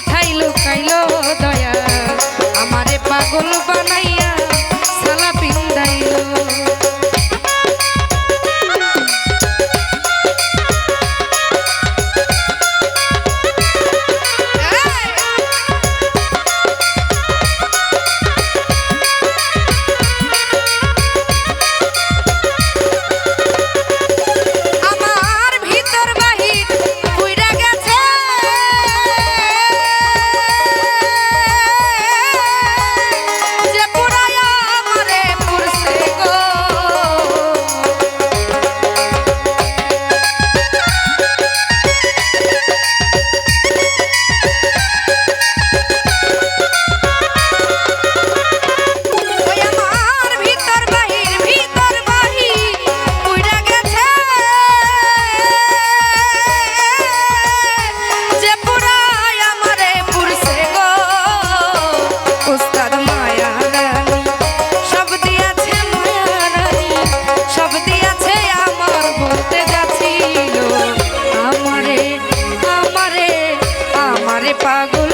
কোথায় লুকাইলো দয়া? আমারে পাগল বা পাগল